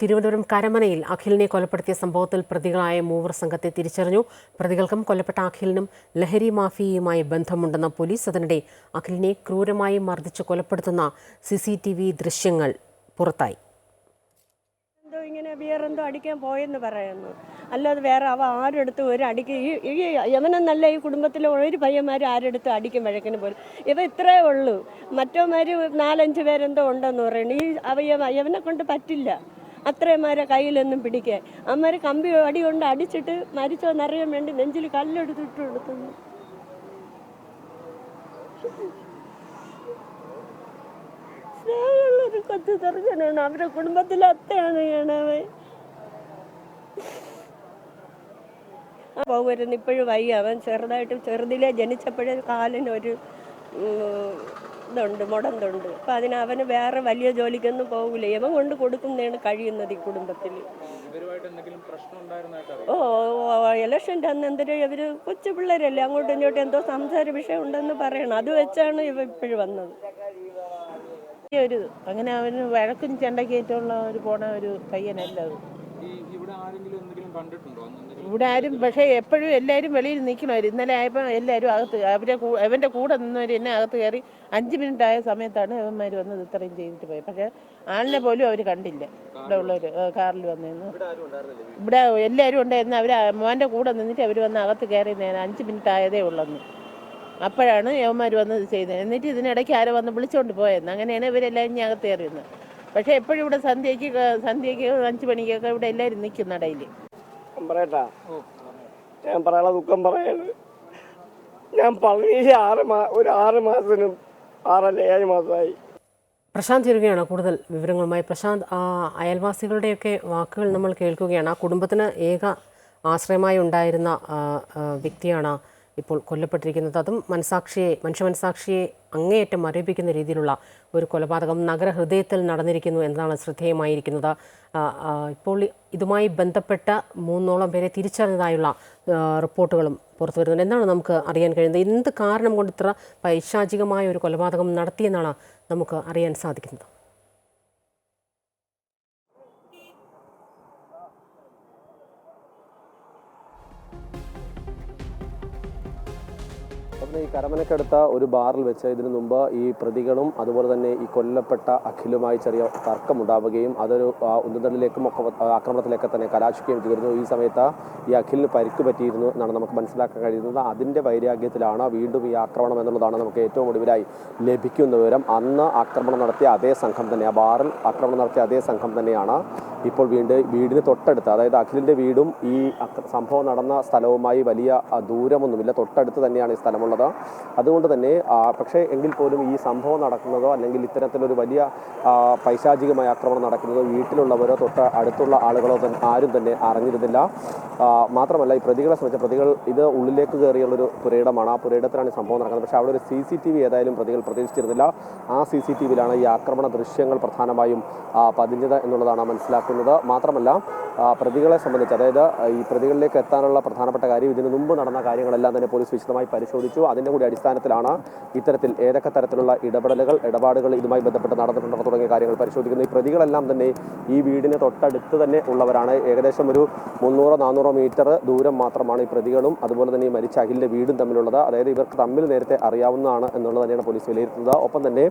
തിരുവനന്തപുരം കരമനയിൽ അഖിലിനെ കൊലപ്പെടുത്തിയ സംഭവത്തിൽ പ്രതികളായ മൂവർ സംഘത്തെ തിരിച്ചറിഞ്ഞു. പ്രതികൾക്കും കൊല്ലപ്പെട്ട അഖിലിനും ലഹരി മാഫിയയുമായി ബന്ധമുണ്ടെന്ന പോലീസ് അതിനിടെ അഖിലിനെ ക്രൂരമായി മർദ്ദിച്ച് കൊലപ്പെടുത്തുന്ന സി സി ടി വി ദൃശ്യങ്ങൾ പുറത്തായി. എന്തോ ഇങ്ങനെ ബിയറെന്തോ അടിക്കാൻ പോയെന്ന് പറയുന്നു. അല്ലാതെ വേറെ അവ ആരെടുത്ത് ഒരു അടിക്ക് ഈ ഈ യവനെന്നല്ല ഈ കുടുംബത്തിലെ ഒരു പയ്യന്മാർ ആരെടുത്ത് അടിക്കും വഴക്കിന് പോലും. ഇവ ഇത്രേ ഉള്ളൂ. മറ്റോമാര് നാലഞ്ച് പേരെന്തോ ഉണ്ടെന്ന് പറയുന്നു. ഈ അവ യവനെ കൊണ്ട് പറ്റില്ല. അത്രയുമാരെ കയ്യിലൊന്നും പിടിക്കാൻ. അമ്മരെ കമ്പി അടി കൊണ്ട് അടിച്ചിട്ട് മരിച്ചോന്നറിയാൻ വേണ്ടി നെഞ്ചിൽ കല്ലെടുത്തിട്ട് കൊടുത്തുന്നു സ്നേഹമുള്ളൊരു കൊച്ചു ചെറുക്കനാണ് അവരുടെ കുടുംബത്തിലെ അത്തയാണ് ചെയ്യണവൻ പോകരുന്ന് ഇപ്പോഴും വയ്യ. അവൻ ചെറുതായിട്ട് ചെറുതിലെ ജനിച്ചപ്പോഴേ കാലിനൊരു ഇതുണ്ട് മുടന്തുണ്ട്. അപ്പം അതിന് അവന് വേറെ വലിയ ജോലിക്കൊന്നും പോകില്ല ഇവൻ കൊണ്ട് കൊടുക്കുന്നതാണ് കഴിയുന്നത് ഈ കുടുംബത്തിൽ. ഇവരുമായിട്ട് എന്തെങ്കിലും പ്രശ്നം ഉണ്ടായിരുന്നതായിട്ട് അറിയാം. ഓ ഇലക്ഷന്റെ അന്ന് എന്തൊരു ഇവർ കൊച്ചു പിള്ളേരല്ലേ? അങ്ങോട്ടും ഇങ്ങോട്ടും എന്തോ സംസാര വിഷയം ഉണ്ടെന്ന് പറയണം. അത് വെച്ചാണ് ഇവ ഇപ്പോഴും വന്നത്. ഒരു അങ്ങനെ അവന് വഴക്കും ചെണ്ടക്കേറ്റുള്ള ഒരു പോണ ഒരു പയ്യനല്ല അത് ഇവിടെ ആരെങ്കിലും എന്തെങ്കിലും കണ്ടിട്ടുണ്ടോ? ഇവിടെ ആരും പക്ഷേ എപ്പോഴും എല്ലാവരും വെളിയിൽ നിൽക്കണവർ ഇന്നലെ ആയപ്പോൾ എല്ലാവരും അകത്ത് അവരെ അവന്റെ കൂടെ നിന്നവർ എന്നെ അകത്ത് കയറി അഞ്ച് മിനിറ്റ് ആയ സമയത്താണ് അവന്മാർ വന്നത് ഇത്രയും ചെയ്തിട്ട് പോയത് പക്ഷേ ആളിനെ പോലും അവർ കണ്ടില്ല. ഇവിടെ ഉള്ളവർ കാറിൽ വന്നിരുന്നു. ഇവിടെ എല്ലാവരും ഉണ്ടായിരുന്നു. അവർ മോന്റെ കൂടെ നിന്നിട്ട് അവർ വന്ന് അകത്ത് കയറി നേരം അഞ്ച് മിനിറ്റ് ആയതേ ഉള്ളെന്ന്. അപ്പോഴാണ് യവന്മാർ വന്നത് ചെയ്തത്. എന്നിട്ട് ഇതിനിടയ്ക്ക് ആരോ വന്ന് വിളിച്ചുകൊണ്ട് പോയെന്ന്. അങ്ങനെയാണ് ഇവരെല്ലാവരും ഇനി അകത്ത് കയറിയിരുന്നത്. പക്ഷേ എപ്പോഴും ഇവിടെ സന്ധ്യയ്ക്ക് സന്ധ്യയ്ക്ക് അഞ്ച് മണിക്കൊക്കെ ഇവിടെ എല്ലാവരും നിൽക്കും നടയിൽ പറയട്ടാ. ഞാൻ പറയാനുള്ള ദുഃഖം പറയാണ് ഞാൻ പതിനേഴ് ആറ് മാ ഒരു ആറ് മാസത്തിനും ആറല്ല ഏഴ് മാസമായി. പ്രശാന്ത് ചേരുകയാണ് കൂടുതൽ വിവരങ്ങളുമായി. പ്രശാന്ത് ആ അയൽവാസികളുടെയൊക്കെ വാക്കുകൾ നമ്മൾ കേൾക്കുകയാണ്. ആ കുടുംബത്തിന് ഏക ആശ്രയമായി ഉണ്ടായിരുന്ന വ്യക്തിയാണ് ഇപ്പോൾ കൊല്ലപ്പെട്ടിരിക്കുന്നത്. അതും മനസാക്ഷിയെ മനുഷ്യ മനസാക്ഷിയെ അങ്ങേയറ്റം മരവിപ്പിക്കുന്ന രീതിയിലുള്ള ഒരു കൊലപാതകം നഗരഹൃദയത്തിൽ നടന്നിരിക്കുന്നു എന്നതാണ് ശ്രദ്ധേയമായിരിക്കുന്നത്. ഇപ്പോൾ ഇതുമായി ബന്ധപ്പെട്ട മൂന്നോളം പേരെ തിരിച്ചറിഞ്ഞതായുള്ള റിപ്പോർട്ടുകളും പുറത്തു വരുന്നുണ്ട്. എന്താണ് നമുക്ക് അറിയാൻ കഴിയുന്നത്? എന്ത് കാരണം കൊണ്ട് ഇത്ര പൈശാചികമായ ഒരു കൊലപാതകം നടത്തിയെന്നാണ് നമുക്ക് അറിയാൻ സാധിക്കുന്നത്? ഈ കരമനക്കടുത്ത ഒരു ബാറിൽ വെച്ച് ഇതിനു മുമ്പ് ഈ പ്രതികളും അതുപോലെ തന്നെ ഈ കൊല്ലപ്പെട്ട അഖിലുമായി ചെറിയ തർക്കമുണ്ടാവുകയും അതൊരു ഉന്നതങ്ങളിലേക്കും ഒക്കെ ആക്രമണത്തിലേക്ക് തന്നെ കലാശിക്കുകയും ചെയ്തിരുന്നു. ഈ സമയത്ത് ഈ അഖിലിന് പരിക്ക് പറ്റിയിരുന്നു എന്നാണ് നമുക്ക് മനസ്സിലാക്കാൻ കഴിയുന്നത്. അതിന്റെ വൈരാഗ്യത്തിലാണ് വീണ്ടും ഈ ആക്രമണം എന്നുള്ളതാണ് നമുക്ക് ഏറ്റവും ഒടുവിലായി ലഭിക്കുന്ന വിവരം. അന്ന് ആക്രമണം നടത്തിയ അതേ സംഘം തന്നെ ആ ബാറിൽ ആക്രമണം നടത്തിയ അതേ സംഘം തന്നെയാണ് ഇപ്പോൾ വീണ്ടും വീടിന് തൊട്ടടുത്ത് അതായത് അഖിലിന്റെ വീടും ഈ സംഭവം നടന്ന സ്ഥലവുമായി വലിയ ദൂരമൊന്നുമില്ല. തൊട്ടടുത്ത് തന്നെയാണ് ഈ സ്ഥലമുള്ളത്. അതുകൊണ്ട് തന്നെ പക്ഷേ എങ്കിൽ പോലും ഈ സംഭവം നടക്കുന്നതോ അല്ലെങ്കിൽ ഇത്തരത്തിലൊരു വലിയ പൈശാചികമായ ആക്രമണം നടക്കുന്നതോ വീട്ടിലുള്ളവരോ തൊട്ട് അടുത്തുള്ള ആളുകളോ തന്നെ ആരും തന്നെ അറിഞ്ഞിരുന്നില്ല. മാത്രമല്ല ഈ പ്രതികളെ സംബന്ധിച്ച പ്രതികൾ ഇത് ഉള്ളിലേക്ക് കയറിയുള്ളൊരു പുരയിടമാണ്. ആ പുരയിടത്തിലാണ് സംഭവം നടക്കുന്നത്. പക്ഷേ അവിടെ ഒരു സി സി ടി വി ഏതായാലും പ്രതികൾ പ്രതീക്ഷിച്ചിരുന്നില്ല. ആ സി സി ടി വിയിലാണ് ഈ ആക്രമണ ദൃശ്യങ്ങൾ പ്രധാനമായും പതിഞ്ഞത് എന്നുള്ളതാണ് മനസ്സിലാക്കുന്നത്. മാത്രമല്ല പ്രതികളെ സംബന്ധിച്ച് അതായത് ഈ പ്രതികളിലേക്ക് എത്താനുള്ള പ്രധാനപ്പെട്ട കാര്യം ഇതിനു മുമ്പ് നടന്ന കാര്യങ്ങളെല്ലാം തന്നെ പോലീസ് വിശദമായി പരിശോധിച്ചു. അതിന്റെ കൂടി അടിസ്ഥാനത്തിലാണ് ഇത്തരത്തിൽ ഏതൊക്കെ തരത്തിലുള്ള ഇടപെടലുകൾ ഇടപാടുകൾ ഇതുമായി ബന്ധപ്പെട്ട് നടന്നിട്ടുണ്ടോ തുടങ്ങിയ കാര്യങ്ങൾ പരിശോധിക്കുന്നത്. ഈ പ്രതികളെല്ലാം തന്നെ ഈ വീടിന് തൊട്ടടുത്ത് തന്നെ ഉള്ളവരാണ്. ഏകദേശം ഒരു മുന്നൂറോ നാനൂറോ മീറ്റർ ദൂരം മാത്രമാണ് ഈ പ്രതികളും അതുപോലെ തന്നെ ഈ മരിച്ച അഖിലിന്റെ വീടും തമ്മിലുള്ളത്. അതായത് ഇവർക്ക് തമ്മിൽ നേരത്തെ അറിയാവുന്നതാണ് എന്നുള്ളത് തന്നെയാണ് പോലീസ് വിലയിരുത്തുന്നത്. ഒപ്പം തന്നെ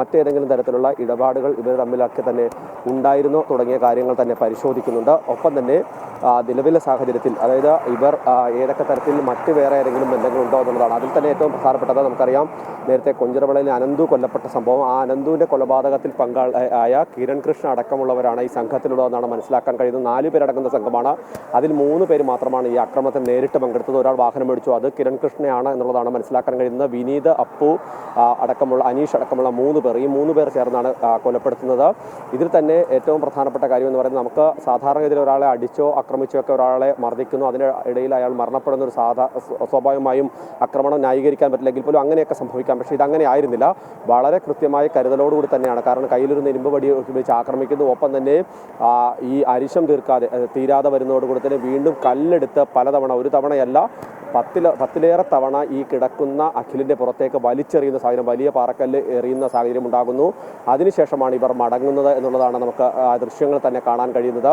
മറ്റേതെങ്കിലും തരത്തിലുള്ള ഇടപാടുകൾ ഇവർ തമ്മിലൊക്കെ തന്നെ ഉണ്ടായിരുന്നോ തുടങ്ങിയ കാര്യങ്ങൾ തന്നെ പരിശോധിക്കുന്നുണ്ട്. ഒപ്പം തന്നെ നിലവിലെ സാഹചര്യത്തിൽ അതായത് ഇവർ ഏതൊക്കെ തരത്തിൽ മറ്റ് വേറെ ഏതെങ്കിലും ബന്ധങ്ങളുണ്ടോ എന്നുള്ളതാണ്. അതിൽ തന്നെ ഏറ്റവും പ്രധാനപ്പെട്ടത് നമുക്കറിയാം. നേരത്തെ കൊഞ്ചിറവിളയിൽ അനന്തു കൊല്ലപ്പെട്ട സംഭവം. ആ അനന്തുവിന്റെ കൊലപാതകത്തിൽ പങ്കാളിയായ കിരൺ കൃഷ്ണ അടക്കമുള്ളവരാണ് ഈ സംഘത്തിലുള്ളതെന്നാണ് മനസ്സിലാക്കാൻ കഴിയുന്നത്. നാല് പേരടങ്ങുന്ന സംഘമാണ്. അതിൽ മൂന്ന് പേര് മാത്രമാണ് ഈ ആക്രമണത്തിൽ നേരിട്ട് പങ്കെടുത്തത്. ഒരാൾ വാഹനം മേടിച്ചു. അത് കിരൺ കൃഷ്ണയാണ് എന്നുള്ളതാണ് മനസ്സിലാക്കാൻ കഴിയുന്നത്. വിനീത് അപ്പു അടക്കമുള്ള അനീഷ് അടക്കമുള്ള മൂന്ന് പേർ. ഈ മൂന്ന് പേർ ചേർന്നാണ് കൊലപ്പെടുത്തുന്നത്. ഇതിൽ തന്നെ ഏറ്റവും പ്രധാനപ്പെട്ട കാര്യം എന്ന് പറയുന്നത് നമുക്ക് സാധാരണ സാധാരണഗതിയിൽ ഒരാളെ അടിച്ചോ ആക്രമിച്ചോ ഒക്കെ ഒരാളെ മർദ്ദിക്കുന്നു. അതിന്റെ ഇടയിൽ അയാൾ മരണപ്പെടുന്ന ഒരു സാധാ സ്വാഭാവികമായും ആക്രമണം ന്യായീകരിക്കാൻ പറ്റില്ലെങ്കിൽ പോലും അങ്ങനെയൊക്കെ സംഭവിക്കാം. പക്ഷേ ഇതങ്ങനെ ആയിരുന്നില്ല. വളരെ കൃത്യമായ കരുതലോടുകൂടി തന്നെയാണ്. കാരണം കയ്യിലൊരു നെരുമ്പ് വടി ഉപയോഗിച്ച് ആക്രമിക്കുന്നു. ഒപ്പം തന്നെ ഈ അരിശം തീർക്കാതെ തീരാതെ വരുന്നതോടുകൂടി തന്നെ വീണ്ടും കല്ലെടുത്ത് പലതവണ ഒരു തവണയല്ല പത്തില പത്തിലേറെ തവണ ഈ കിടക്കുന്ന അഖിലിന്റെ പുറത്തേക്ക് വലിച്ചെറിയുന്ന സാഹചര്യം വലിയ പാറക്കല്ല് എറിയുന്ന സാഹചര്യം ഉണ്ടാകുന്നു. അതിനുശേഷമാണ് ഇവർ മടങ്ങുന്നത് എന്നുള്ളതാണ് നമുക്ക് ദൃശ്യങ്ങൾ തന്നെ കാണാൻ കഴിയുന്നത്.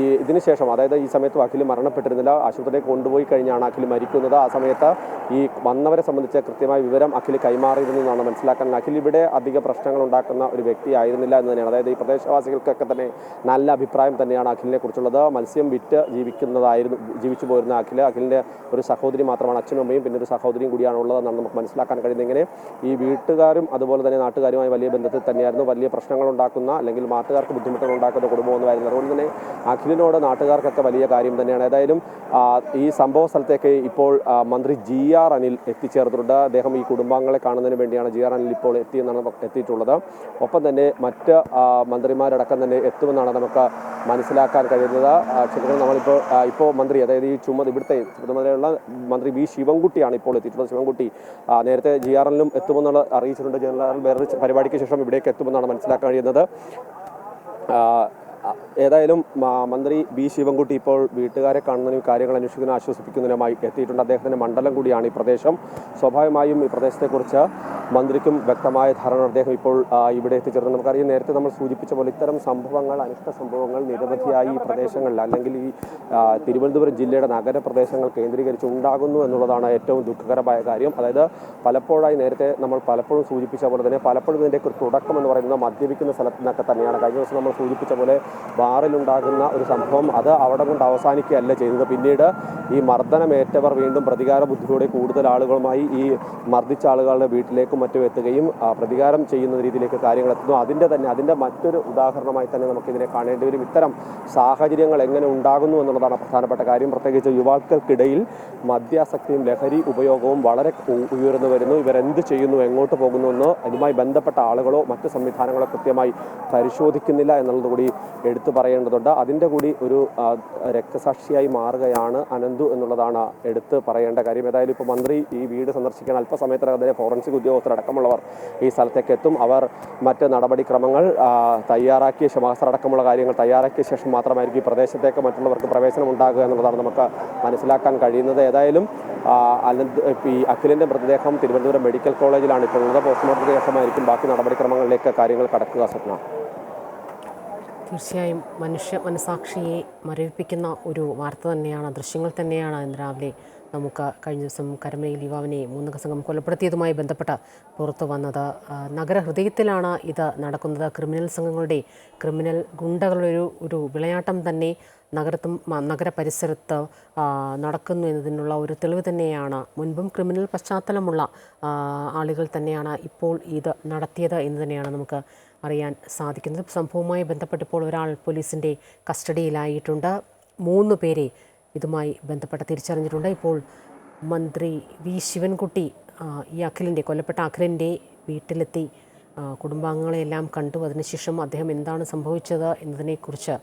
ഈ ഇതിനുശേഷം അതായത് ഈ സമയത്ത് അഖിൽ മരണപ്പെട്ടിരുന്നില്ല. ആശുപത്രിയിലേക്ക് കൊണ്ടുപോയി കഴിഞ്ഞാണ് അഖിൽ മരിക്കുന്നത്. ആ സമയത്ത് ഈ വന്നവരെ സംബന്ധിച്ച് കൃത്യമായ വിവരം അഖിൽ കൈമാറിയിരുന്നു എന്നാണ് മനസ്സിലാക്കാൻ അഖിൽ ഇവിടെ അധിക പ്രശ്നങ്ങൾ ഉണ്ടാക്കുന്ന ഒരു വ്യക്തിയായിരുന്നില്ല എന്ന് തന്നെയാണ്. അതായത് ഈ പ്രദേശവാസികൾക്കൊക്കെ തന്നെ നല്ല അഭിപ്രായം തന്നെയാണ് അഖിലിനെ കുറിച്ചുള്ളത്. മത്സ്യം വിറ്റ് ജീവിക്കുന്നതായിരുന്നു ജീവിച്ചു പോരുന്ന അഖിൽ. അഖിലിന്റെ ഒരു സഹോദരി മാത്രമാണ് അച്ഛനും അമ്മയും പിന്നെ ഒരു സഹോദരിയും കൂടിയാണ് ഉള്ളതെന്നാണ് നമുക്ക് മനസ്സിലാക്കാൻ കഴിയുന്നത്. ഇങ്ങനെ ഈ വീട്ടുകാരും അതുപോലെ തന്നെ നാട്ടുകാരുമായി വലിയ ബന്ധത്തിൽ തന്നെയായിരുന്നു. വലിയ പ്രശ്നങ്ങൾ ഉണ്ടാക്കുന്ന അല്ലെങ്കിൽ നാട്ടുകാർക്ക് ബുദ്ധിമുട്ടുകൾ ഉണ്ടാക്കുന്ന കുടുംബമൊന്നുമായിരുന്നു അതുകൊണ്ട് തന്നെ അഖിലിനോട് നാട്ടുകാർക്കൊക്കെ വലിയ കാര്യം തന്നെയാണ്. ഏതായാലും ഈ സംഭവ സ്ഥലത്തേക്ക് ഇപ്പോൾ മന്ത്രി ജി ആർ അനിൽ എത്തിച്ചേർന്നിട്ടുണ്ട് അദ്ദേഹം ഈ കുടുംബാംഗങ്ങളെ കാണുന്നതിന് വേണ്ടിയാണ് ജി ആർ അനിൽ ഇപ്പോൾ എത്തിയെന്നാണ് എത്തിയിട്ടുള്ളത്. ഒപ്പം തന്നെ മറ്റ് മന്ത്രിമാരടക്കം തന്നെ എത്തുമെന്നാണ് നമുക്ക് മനസ്സിലാക്കാൻ കഴിയുന്നത്. ക്ഷമിക്കണം നമ്മളിപ്പോൾ ഇപ്പോൾ മന്ത്രി അതായത് ഈ ചുമത് ഇവിടുത്തെ ചുമതലയുള്ള മന്ത്രി വി ശിവൻകുട്ടിയാണ് ഇപ്പോൾ എത്തിയിട്ടുള്ളത്. ശിവൻകുട്ടി നേരത്തെ ജി ആർ എല്ലിലും എത്തുമെന്നുള്ള അറിയിച്ചിട്ടുണ്ട്. ജനറൽ വേറൊരു പരിപാടിക്ക് ശേഷം ഇവിടേക്ക് എത്തുമെന്നാണ് മനസ്സിലാക്കാൻ കഴിയുന്നത്. ഏതായാലും മന്ത്രി ബി. ശിവൻകുട്ടി ഇപ്പോൾ വീട്ടുകാരെ കാണുന്നതിനും കാര്യങ്ങൾ അന്വേഷിക്കുന്നതിനും ആശ്വസിപ്പിക്കുന്നതിനുമായി എത്തിയിട്ടുണ്ട്. അദ്ദേഹത്തിന്റെ മണ്ഡലം കൂടിയാണ് ഈ പ്രദേശം. സ്വാഭാവികമായും ഈ പ്രദേശത്തെക്കുറിച്ച് മന്ത്രിക്കും വ്യക്തമായ ധാരണ അദ്ദേഹം ഇപ്പോൾ ഇവിടെ എത്തിച്ചേർന്നു നമുക്കറിയാം നേരത്തെ നമ്മൾ സൂചിപ്പിച്ച പോലെ ഇത്തരം സംഭവങ്ങൾ അനിഷ്ട സംഭവങ്ങൾ നിരവധിയായി ഈ പ്രദേശങ്ങളിൽ അല്ലെങ്കിൽ ഈ തിരുവനന്തപുരം ജില്ലയുടെ നഗരപ്രദേശങ്ങൾ കേന്ദ്രീകരിച്ച് ഉണ്ടാകുന്നു എന്നുള്ളതാണ് ഏറ്റവും ദുഃഖകരമായ കാര്യം. അതായത് പലപ്പോഴായി നേരത്തെ നമ്മൾ പലപ്പോഴും സൂചിപ്പിച്ച പോലെ തന്നെ പലപ്പോഴും ഇതിന്റെ തുടക്കം എന്ന് പറയുന്നത് മദ്യപിക്കുന്ന സ്ഥലത്തു നിന്നൊക്കെ തന്നെയാണ്. കഴിഞ്ഞ ദിവസം നമ്മൾ സൂചിപ്പിച്ച പോലെ ബാറിലുണ്ടാകുന്ന ഒരു സംഭവം അത് അവിടെ കൊണ്ട് അവസാനിക്കുകയല്ല ചെയ്തത്. പിന്നീട് ഈ മർദ്ദനമേറ്റവർ വീണ്ടും പ്രതികാര ബുദ്ധിയോടെ കൂടുതൽ ആളുകളുമായി ഈ മർദ്ദിച്ച ആളുകളുടെ വീട്ടിലേക്കും മറ്റും എത്തുകയും പ്രതികാരം ചെയ്യുന്ന രീതിയിലേക്ക് കാര്യങ്ങൾ എത്തുന്നു. അതിന്റെ തന്നെ അതിന്റെ മറ്റൊരു ഉദാഹരണമായി തന്നെ നമുക്കിതിനെ കാണേണ്ടി വരും. ഇത്തരം സാഹചര്യങ്ങൾ എങ്ങനെ ഉണ്ടാകുന്നു എന്നുള്ളതാണ് പ്രധാനപ്പെട്ട കാര്യം. പ്രത്യേകിച്ച് യുവാക്കൾക്കിടയിൽ മദ്യാസക്തിയും ലഹരി ഉപയോഗവും വളരെ ഉയർന്നു വരുന്നു. ഇവരെന്ത് ചെയ്യുന്നു എങ്ങോട്ട് പോകുന്നു എന്ന് അതുമായി ബന്ധപ്പെട്ട ആളുകളോ മറ്റ് സംവിധാനങ്ങളോ കൃത്യമായി പരിശോധിക്കുന്നില്ല എന്നുള്ളത് കൂടി എടുത്തു പറയേണ്ടതുണ്ട്. അതിന്റെ കൂടി ഒരു രക്തസാക്ഷിയായി മാറുകയാണ് അനന്തു എന്നുള്ളതാണ് എടുത്ത് പറയേണ്ട കാര്യം. ഏതായാലും ഇപ്പോൾ മന്ത്രി ഈ വീട് സന്ദർശിക്കാൻ അല്പസമയത്തിനകം തന്നെ ഫോറൻസിക് ഉദ്യോഗസ്ഥരടക്കമുള്ളവർ ഈ സ്ഥലത്തേക്ക് എത്തും. അവർ മറ്റ് നടപടിക്രമങ്ങൾ തയ്യാറാക്കിയ ശേഷം അടക്കമുള്ള കാര്യങ്ങൾ തയ്യാറാക്കിയ ശേഷം മാത്രമായിരിക്കും ഈ പ്രദേശത്തേക്ക് മറ്റുള്ളവർക്ക് പ്രവേശനം ഉണ്ടാകുക എന്നുള്ളതാണ് നമുക്ക് മനസ്സിലാക്കാൻ കഴിയുന്നത്. ഏതായാലും അനന്ത് ഈ അഖിലിന്റെ മൃതദേഹം തിരുവനന്തപുരം മെഡിക്കൽ കോളേജിലാണ് ഇപ്പോൾ ഉള്ളത്. പോസ്റ്റ്മോർട്ടത്തിന് ശേഷമായിരിക്കും ബാക്കി നടപടിക്രമങ്ങളിലേക്ക് കാര്യങ്ങൾ കടക്കുക സ്വപ്ന. തീർച്ചയായും മനുഷ്യ മനസാക്ഷിയെ മരവിപ്പിക്കുന്ന ഒരു വാർത്ത തന്നെയാണ് ദൃശ്യങ്ങൾ തന്നെയാണ് ഇന്ന് രാവിലെ നമുക്ക് കഴിഞ്ഞ ദിവസം കരമനയിൽ യുവാവിനെ മൂന്നംഗ സംഘം കൊലപ്പെടുത്തിയതുമായി ബന്ധപ്പെട്ട് പുറത്തു വന്നത്. നഗരഹൃദയത്തിലാണ് ഇത് നടക്കുന്നത്. ക്രിമിനൽ സംഘങ്ങളുടെ ക്രിമിനൽ ഗുണ്ടകളുടെ ഒരു ഒരു വിളയാട്ടം തന്നെ നഗരത്തും നഗര നഗരപരിസരത്ത് നടക്കുന്നു എന്നതിനുള്ള ഒരു തെളിവ് തന്നെയാണ്. മുൻപും ക്രിമിനൽ പശ്ചാത്തലമുള്ള ആളുകൾ തന്നെയാണ് ഇപ്പോൾ ഇത് നടത്തിയത് എന്ന് തന്നെയാണ് നമുക്ക് അറിയാൻ സാധിക്കുന്നത്. സംഭവവുമായി ബന്ധപ്പെട്ടപ്പോൾ ഒരാൾ പോലീസിന്റെ കസ്റ്റഡിയിലായിട്ടുണ്ട്. മൂന്ന് പേരെ ഇതുമായി ബന്ധപ്പെട്ട് തിരിച്ചറിഞ്ഞിട്ടുണ്ട്. ഇപ്പോൾ മന്ത്രി വി. ശിവൻകുട്ടി ഈ അഖിലിന്റെ കൊല്ലപ്പെട്ട അഖിലിന്റെ വീട്ടിലെത്തി കുടുംബാംഗങ്ങളെയെല്ലാം കണ്ടു. അതിനുശേഷം അദ്ദേഹം എന്താണ് സംഭവിച്ചത് എന്നതിനെക്കുറിച്ച്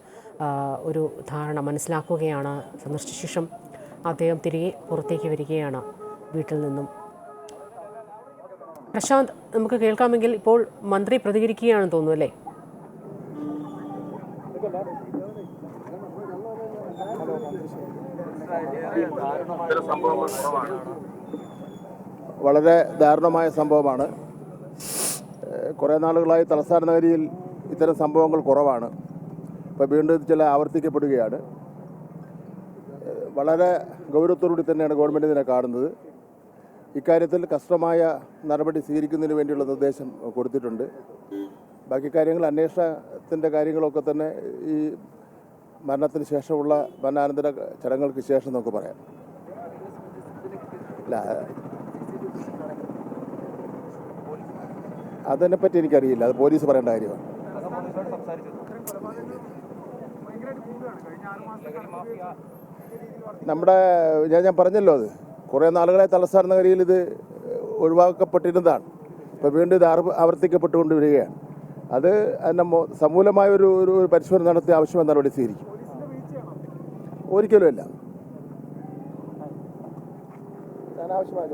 ഒരു ധാരണ മനസ്സിലാക്കുകയാണ്. സന്ദർശിച്ച ശേഷം അദ്ദേഹം തിരികെ പുറത്തേക്ക് വരികയാണ് വീട്ടിൽ നിന്നും. പ്രശാന്ത് നമുക്ക് കേൾക്കാമെങ്കിൽ ഇപ്പോൾ മന്ത്രി പ്രതികരിക്കുകയാണെന്ന് തോന്നുന്നു അല്ലേ? വളരെ ദാരുണമായ സംഭവമാണ്. കുറേ നാളുകളായി തലസ്ഥാന നഗരിയിൽ ഇത്തരം സംഭവങ്ങൾ കുറവാണ്. ഇപ്പോൾ വീണ്ടും ചില ആവർത്തിക്കപ്പെടുകയാണ്. വളരെ ഗൗരവത്തോടുകൂടി തന്നെയാണ് ഗവൺമെന്റ് ഇതിനെ കാണുന്നത്. ഇക്കാര്യത്തിൽ കഷ്ടമായ നടപടി സ്വീകരിക്കുന്നതിന് വേണ്ടിയുള്ള നിർദ്ദേശം കൊടുത്തിട്ടുണ്ട്. ബാക്കി കാര്യങ്ങൾ അന്വേഷണത്തിന്റെ കാര്യങ്ങളൊക്കെ തന്നെ ഈ മരണത്തിന് ശേഷമുള്ള മരണാനന്തര ചടങ്ങുകൾക്ക് ശേഷം നമുക്ക് പറയാം. ഇല്ല അതിനെപ്പറ്റി എനിക്കറിയില്ല. അത് പോലീസ് പറയേണ്ട കാര്യമാണ്. നമ്മുടെ ഞാൻ ഞാൻ പറഞ്ഞല്ലോ അത്. കുറേ നാളുകളായി തലസ്ഥാന നഗരിയിൽ ഇത് ഒഴിവാക്കപ്പെട്ടിരുന്നതാണ്. ഇപ്പോൾ വീണ്ടും ഇത് ആർ- ആവർത്തിക്കപ്പെട്ടുകൊണ്ട് വരികയാണ് അത് അതിന്റെ സമൂലമായ ഒരു ഒരു പരിശോധന നടത്തി ആവശ്യമായ നടപടി സ്വീകരിക്കും ഒരിക്കലും അല്ല ഞാൻ ആവശ്യമായ.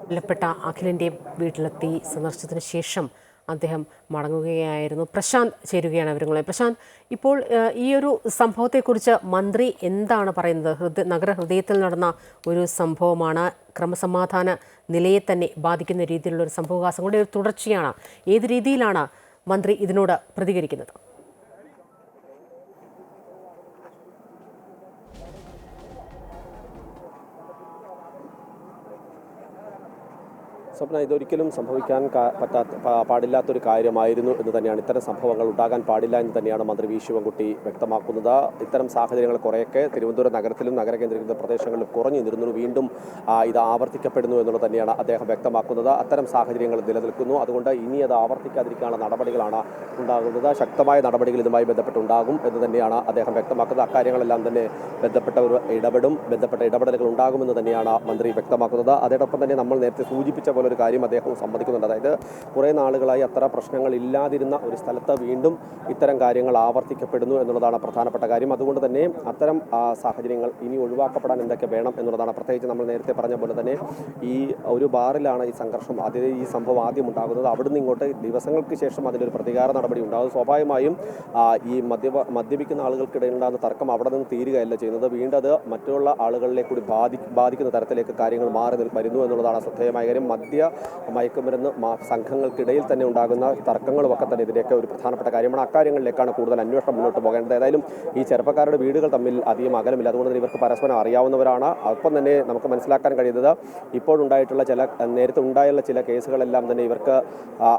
കൊല്ലപ്പെട്ട അഖിലിന്റെ വീട്ടിലെത്തി സന്ദർശനത്തിന് ശേഷം അദ്ദേഹം മടങ്ങുകയായിരുന്നു. പ്രശാന്ത് ചേരുകയാണ് അവരുങ്ങളെ പ്രശാന്ത് ഇപ്പോൾ ഈ ഒരു സംഭവത്തെക്കുറിച്ച് മന്ത്രി എന്താണ് പറയുന്നത്? ഹൃദയ നഗരഹൃദയത്തിൽ നടന്ന ഒരു സംഭവമാണ്. ക്രമസമാധാന നിലയെ തന്നെ ബാധിക്കുന്ന രീതിയിലുള്ള ഒരു സംഭവവികാസങ്ങളുടെ ഒരു തുടർച്ചയാണ്. ഏത് രീതിയിലാണ് മന്ത്രി ഇതിനോട് പ്രതികരിക്കുന്നത്? സ്വപ്ന ഇതൊരിക്കലും സംഭവിക്കാൻ പറ്റാത്ത പാടില്ലാത്തൊരു കാര്യമായിരുന്നു എന്ന് തന്നെയാണ്. ഇത്തരം സംഭവങ്ങൾ ഉണ്ടാകാൻ പാടില്ല എന്ന് തന്നെയാണ് മന്ത്രി വി. ശിവൻകുട്ടി വ്യക്തമാക്കുന്നത്. ഇത്തരം സാഹചര്യങ്ങൾ കുറേയൊക്കെ തിരുവനന്തപുരം നഗരത്തിലും നഗര കേന്ദ്രീകൃത പ്രദേശങ്ങളിലും കുറഞ്ഞു നിന്നിരുന്നു. വീണ്ടും ഇത് ആവർത്തിക്കപ്പെടുന്നു എന്നുള്ളത് തന്നെയാണ് അദ്ദേഹം വ്യക്തമാക്കുന്നത്. അത്തരം സാഹചര്യങ്ങൾ നിലനിൽക്കുന്നു. അതുകൊണ്ട് ഇനി അത് ആവർത്തിക്കാതിരിക്കാനുള്ള നടപടികളാണ് ഉണ്ടാകുന്നത്. ശക്തമായ നടപടികൾ ഇതുമായി ബന്ധപ്പെട്ടുണ്ടാകും എന്ന് തന്നെയാണ് അദ്ദേഹം വ്യക്തമാക്കുന്നത്. അക്കാര്യങ്ങളെല്ലാം തന്നെ ബന്ധപ്പെട്ട ഒരു ഇടപെടും ബന്ധപ്പെട്ട ഇടപെടലുകൾ ഉണ്ടാകുമെന്ന് തന്നെയാണ് മന്ത്രി വ്യക്തമാക്കുന്നത്. അതോടൊപ്പം തന്നെ നമ്മൾ നേരത്തെ സൂചിപ്പിച്ച പോലെ ഒരു കാര്യം അദ്ദേഹം സമ്മതിക്കുന്നുണ്ട്. അതായത് കുറേ നാളുകളായി അത്ര പ്രശ്നങ്ങൾ ഇല്ലാതിരുന്ന ഒരു സ്ഥലത്ത് വീണ്ടും ഇത്തരം കാര്യങ്ങൾ ആവർത്തിക്കപ്പെടുന്നു എന്നുള്ളതാണ് പ്രധാനപ്പെട്ട കാര്യം. അതുകൊണ്ട് തന്നെ അത്തരം സാഹചര്യങ്ങൾ ഇനി ഒഴിവാക്കപ്പെടാൻ എന്തൊക്കെ വേണം എന്നുള്ളതാണ്. പ്രത്യേകിച്ച് നമ്മൾ നേരത്തെ പറഞ്ഞ പോലെ തന്നെ ഈ ഒരു ബാറിലാണ് ഈ സംഘർഷം ആദ്യം ഈ സംഭവം ആദ്യം ഉണ്ടാകുന്നത്. അവിടുന്ന് ഇങ്ങോട്ട് ദിവസങ്ങൾക്ക് ശേഷം അതിലൊരു പ്രതികാര നടപടി ഉണ്ടാകും. സ്വാഭാവികമായും ഈ മദ്യപ മദ്യപിക്കുന്ന ആളുകൾക്കിടയിൽ ഉണ്ടാകുന്ന തർക്കം അവിടെ നിന്ന് തീരുകയല്ല ചെയ്യുന്നത്. വീണ്ടും അത് മറ്റുള്ള ആളുകളിലെ കൂടി ബാധി ബാധിക്കുന്ന തരത്തിലേക്ക് കാര്യങ്ങൾ മാറി വരുന്നു എന്നുള്ളതാണ് ശ്രദ്ധേയമായ കാര്യം. മദ്യ മയക്കുമരുന്ന് സംഘങ്ങൾക്കിടയിൽ തന്നെ ഉണ്ടാകുന്ന തർക്കങ്ങളും ഒക്കെ തന്നെ ഇതിന്റെയൊക്കെ ഒരു പ്രധാനപ്പെട്ട കാര്യമാണ്. അക്കാര്യങ്ങളിലേക്കാണ് കൂടുതൽ അന്വേഷണം മുന്നോട്ട് പോകേണ്ടത്. ഏതായാലും ഈ ചെറുപ്പക്കാരുടെ വീടുകൾ തമ്മിൽ അധികം അകലമില്ല. അതുകൊണ്ട് തന്നെ ഇവർക്ക് പരസ്പരം അറിയാവുന്നവരാണ്. ഒപ്പം തന്നെ നമുക്ക് മനസ്സിലാക്കാൻ കഴിയുന്നത് ഇപ്പോഴുണ്ടായിട്ടുള്ള ചില നേരത്തെ ഉണ്ടായുള്ള ചില കേസുകളെല്ലാം തന്നെ ഇവർക്ക്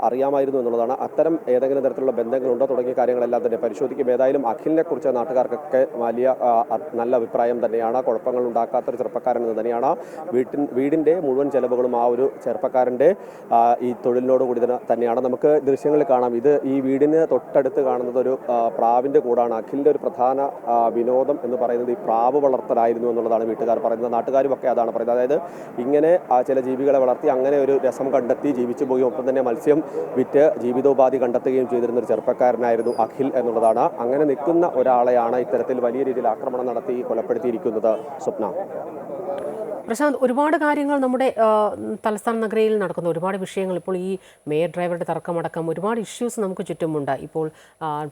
അറിയാമായിരുന്നു എന്നുള്ളതാണ്. അത്തരം ഏതെങ്കിലും തരത്തിലുള്ള ബന്ധങ്ങളുണ്ടോ തുടങ്ങിയ കാര്യങ്ങളെല്ലാം തന്നെ പരിശോധിക്കും. ഏതായാലും അഖിലിനെ കുറിച്ച് നാട്ടുകാർക്കൊക്കെ വലിയ നല്ല അഭിപ്രായം തന്നെയാണ്. കുഴപ്പങ്ങൾ ഉണ്ടാക്കാത്തൊരു ചെറുപ്പക്കാരൻ തന്നെയാണ്. വീട്ടിൻ വീടിന്റെ മുഴുവൻ ചെലവുകളും ആ ഒരു ചെറുപ്പക്കാരന്റെ ആ, ഈ തൊഴിലിനോട് കൂടി തന്നെ തന്നെയാണ്. നമുക്ക് ദൃശ്യങ്ങളിൽ കാണാം. ഇത് ഈ വീടിന് തൊട്ടടുത്ത് കാണുന്നത് ഒരു പ്രാവിന്റെ കൂടാണ്. അഖിലിന്റെ ഒരു പ്രധാന വിനോദം എന്ന് പറയുന്നത് ഈ പ്രാവ് വളർത്തലായിരുന്നു എന്നുള്ളതാണ് വീട്ടുകാർ പറയുന്നത്. നാട്ടുകാരും ഒക്കെ അതാണ് പറയുന്നത്. അതായത് ഇങ്ങനെ ചില ജീവികളെ വളർത്തി അങ്ങനെ ഒരു രസം കണ്ടെത്തി ജീവിച്ചു പോയി. ഒപ്പം തന്നെ മത്സ്യം വിറ്റ് ജീവിതോപാധി കണ്ടെത്തുകയും ചെയ്തിരുന്ന ഒരു ചെറുപ്പക്കാരനായിരുന്നു അഖിൽ എന്നുള്ളതാണ്. അങ്ങനെ നിൽക്കുന്ന ഒരാളെയാണ് ഇത്തരത്തിൽ വലിയ രീതിയിൽ ആക്രമണം നടത്തി കൊലപ്പെടുത്തിയിരിക്കുന്നത് സ്വപ്ന. പ്രശാന്ത് ഒരുപാട് കാര്യങ്ങൾ നമ്മുടെ തലസ്ഥാന നഗരയിൽ നടക്കുന്ന. ഒരുപാട് വിഷയങ്ങൾ ഇപ്പോൾ ഈ മേയർ ഡ്രൈവറുടെ തർക്കമടക്കം ഒരുപാട് ഇഷ്യൂസ് നമുക്ക് ചുറ്റുമുണ്ട്. ഇപ്പോൾ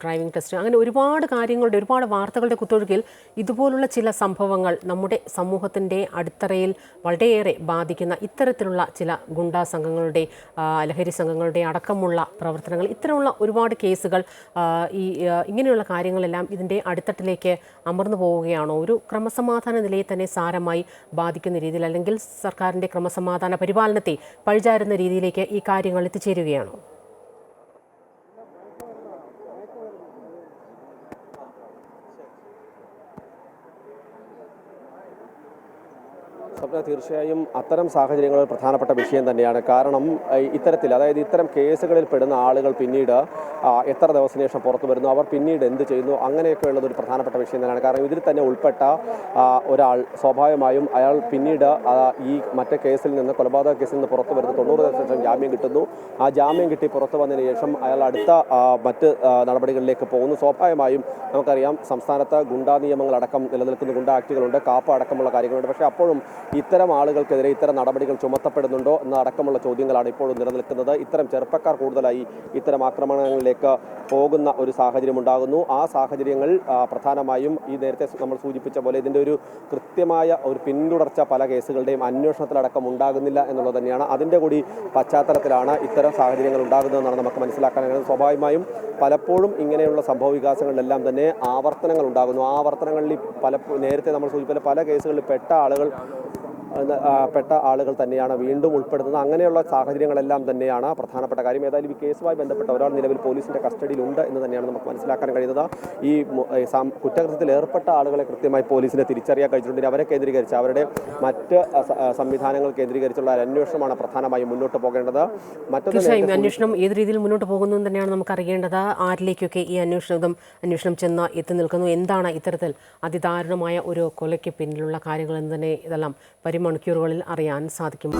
ഡ്രൈവിംഗ് ടെസ്റ്റ് അങ്ങനെ ഒരുപാട് കാര്യങ്ങളുടെ ഒരുപാട് വാർത്തകളുടെ കുത്തൊഴുക്കിൽ ഇതുപോലുള്ള ചില സംഭവങ്ങൾ നമ്മുടെ സമൂഹത്തിന്റെ അടിത്തറയിൽ വളരെയേറെ ബാധിക്കുന്ന ഇത്തരത്തിലുള്ള ചില ഗുണ്ടാ സംഘങ്ങളുടെ ലഹരി സംഘങ്ങളുടെ അടക്കമുള്ള പ്രവർത്തനങ്ങൾ ഇത്തരമുള്ള ഒരുപാട് കേസുകൾ ഈ ഇങ്ങനെയുള്ള കാര്യങ്ങളെല്ലാം ഇതിന്റെ അടിത്തട്ടിലേക്ക് അമർന്നു പോവുകയാണോ? ഒരു ക്രമസമാധാന നിലയെ തന്നെ സാരമായി ബാധിക്കുന്ന രീതിയിൽ അല്ലെങ്കിൽ സർക്കാരിന്റെ ക്രമസമാധാന പരിപാലനത്തെ പഴിചാരുന്ന രീതിയിലേക്ക് ഈ കാര്യങ്ങൾ എത്തിച്ചേരുകയാണോ? സ്വപ്ന തീർച്ചയായും അത്തരം സാഹചര്യങ്ങൾ പ്രധാനപ്പെട്ട വിഷയം തന്നെയാണ്. കാരണം ഇത്തരത്തിൽ അതായത് ഇത്തരം കേസുകളിൽ പെടുന്ന ആളുകൾ പിന്നീട് എത്ര ദിവസത്തിന് ശേഷം പുറത്തു വരുന്നു അവർ പിന്നീട് എന്ത് ചെയ്യുന്നു അങ്ങനെയൊക്കെ ഒരു പ്രധാനപ്പെട്ട വിഷയം തന്നെയാണ്. കാരണം ഇതിൽ തന്നെ ഉൾപ്പെട്ട ഒരാൾ സ്വാഭാവികമായും അയാൾ പിന്നീട് ഈ മറ്റേ കേസിൽ നിന്ന് കൊലപാതക കേസിൽ നിന്ന് പുറത്തു വരുന്നു തൊണ്ണൂറ് ദിവസത്തിന് ശേഷം ജാമ്യം കിട്ടുന്നു. ആ ജാമ്യം കിട്ടി പുറത്തു വന്നതിന് ശേഷം അയാൾ അടുത്ത മറ്റ് നടപടികളിലേക്ക് പോകുന്നു. സ്വാഭാവികമായും നമുക്കറിയാം സംസ്ഥാനത്ത് ഗുണ്ടാ നിയമങ്ങളടക്കം നിലനിൽക്കുന്ന ഗുണ്ടാ ആക്റ്റുകളുണ്ട് കാപ്പ അടക്കമുള്ള കാര്യങ്ങളുണ്ട്. പക്ഷേ അപ്പോഴും ഇത്തരം ആളുകൾക്കെതിരെ ഇത്തരം നടപടികൾ ചുമത്തപ്പെടുന്നുണ്ടോ എന്ന അടക്കമുള്ള ചോദ്യങ്ങളാണ് ഇപ്പോഴും നിലനിൽക്കുന്നത്. ഇത്തരം ചെറുപ്പക്കാർ കൂടുതലായി ഇത്തരം ആക്രമണങ്ങളിലേക്ക് പോകുന്ന ഒരു സാഹചര്യം ഉണ്ടാകുന്നു. ആ സാഹചര്യങ്ങൾ പ്രധാനമായും ഈ നേരത്തെ നമ്മൾ സൂചിപ്പിച്ച പോലെ ഇതിന്റെ ഒരു കൃത്യമായ ഒരു പിന്തുടർച്ച പല കേസുകളുടെയും അന്വേഷണത്തിലടക്കം ഉണ്ടാകുന്നില്ല എന്നുള്ളത് തന്നെയാണ്. അതിന്റെ കൂടി പശ്ചാത്തലത്തിലാണ് ഇത്തരം സാഹചര്യങ്ങൾ ഉണ്ടാകുന്നതെന്നാണ് നമുക്ക് മനസ്സിലാക്കാൻ കഴിയുന്നത്. സ്വാഭാവികമായും പലപ്പോഴും ഇങ്ങനെയുള്ള സംഭവ വികാസങ്ങളിലെല്ലാം തന്നെ ആവർത്തനങ്ങൾ ഉണ്ടാകുന്നു. ആവർത്തനങ്ങളിൽ പല നേരത്തെ നമ്മൾ സൂചിപ്പിച്ച പല കേസുകളിൽ പെട്ട ആളുകൾ പെട്ട ആളുകൾ തന്നെയാണ് വീണ്ടും ഉൾപ്പെടുന്നത്. അങ്ങനെയുള്ള സാഹചര്യങ്ങളെല്ലാം തന്നെയാണ് പ്രധാനപ്പെട്ട കാര്യം. ഏതായാലും ഈ കേസുമായി ബന്ധപ്പെട്ട ഒരാൾ നിലവിൽ പോലീസിന്റെ കസ്റ്റഡിയിലുണ്ട് എന്ന് തന്നെയാണ് നമുക്ക് മനസ്സിലാക്കാൻ കഴിയുന്നത്. ഈ കുറ്റകൃത്യത്തിൽ ഏർപ്പെട്ട ആളുകളെ കൃത്യമായി പോലീസിനെ തിരിച്ചറിയാൻ കഴിഞ്ഞിട്ടുണ്ട്. അവരെ കേന്ദ്രീകരിച്ച് അവരുടെ മറ്റ് സംവിധാനങ്ങൾ കേന്ദ്രീകരിച്ചുള്ള ഒരു അന്വേഷണമാണ് പ്രധാനമായും മുന്നോട്ട് പോകേണ്ടത്. മറ്റൊന്ന് അന്വേഷണം ഏത് രീതിയിൽ മുന്നോട്ട് പോകുന്നു എന്ന് തന്നെയാണ് നമുക്ക് അറിയേണ്ടത് ആരിലേക്കൊക്കെ ഈ അന്വേഷണം അന്വേഷണം ചെന്ന് എത്തി നിൽക്കുന്നു? എന്താണ് ഇത്തരത്തിൽ അതിദാരുണമായ ഒരു കൊലയ്ക്ക് പിന്നിലുള്ള കാര്യങ്ങൾ എന്ന് തന്നെ ഇതെല്ലാം പരിമണിക്കൂറുകളിൽ അറിയാൻ സാധിക്കും.